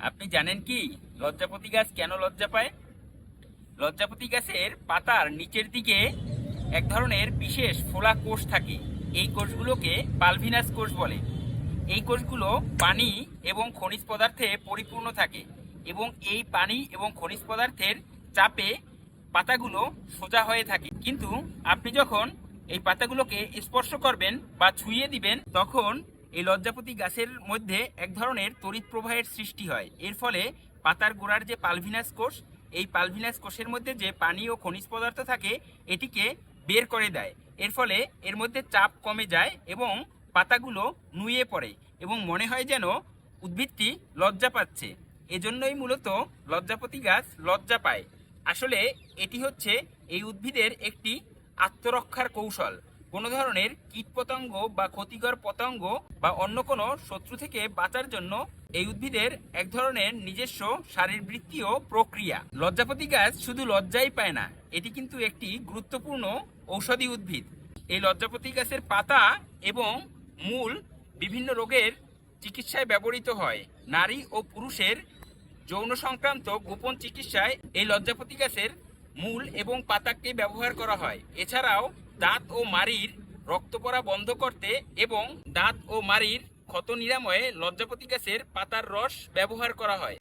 আপনি জানেন কি? লজ্জাপতি গাছ কেন লজ্জা পায়? লজ্জাপতি গাছের পাতার নিচের দিকে এক ধরনের বিশেষ ফোলা কোষ থাকে। এই কোষগুলোকে পালভিনাস কোষ বলে। এই কোষগুলো পানি এবং খনিজ পদার্থে পরিপূর্ণ থাকে এবং এই পানি এবং খনিজ পদার্থের চাপে পাতাগুলো সোজা হয়ে থাকে। কিন্তু আপনি যখন এই পাতাগুলোকে স্পর্শ করবেন বা ছুঁয়ে দিবেন, তখন এই লজ্জাপতি গাছের মধ্যে এক ধরনের তড়িৎ প্রবাহের সৃষ্টি হয়। এর ফলে পাতার গোড়ার যে পালভিনাস কোষ, এই পালভিনাস কোষের মধ্যে যে পানি ও খনিজ পদার্থ থাকে, এটিকে বের করে দেয়। এর ফলে এর মধ্যে চাপ কমে যায় এবং পাতাগুলো নুয়ে পড়ে এবং মনে হয় যেন উদ্ভিদটি লজ্জা পাচ্ছে। এজন্যই মূলত লজ্জাপতি গাছ লজ্জা পায়। আসলে এটি হচ্ছে এই উদ্ভিদের একটি আত্মরক্ষার কৌশল। কোনো ধরনের কীটপতঙ্গ বা ক্ষতিকর পতঙ্গ বা অন্য কোনো শত্রু থেকে বাঁচার জন্য এই উদ্ভিদের এক ধরনের নিজস্ব শারীরবৃত্তীয় প্রক্রিয়া। লজ্জাপতি গাছ শুধু লজ্জাই পায় না, এটি কিন্তু একটি গুরুত্বপূর্ণ ঔষধি উদ্ভিদ। এই লজ্জাপতি গাছের পাতা এবং মূল বিভিন্ন রোগের চিকিৎসায় ব্যবহৃত হয়। নারী ও পুরুষের যৌন সংক্রান্ত গোপন চিকিৎসায় এই লজ্জাপতি গাছের মূল এবং পাতাকে ব্যবহার করা হয়। এছাড়াও দাঁত ও মারির রক্ত পড়া বন্ধ করতে এবং দাঁত ও মারির ক্ষত নিরাময়ে লজ্জাপতি গাছের পাতার রস ব্যবহার করা হয়।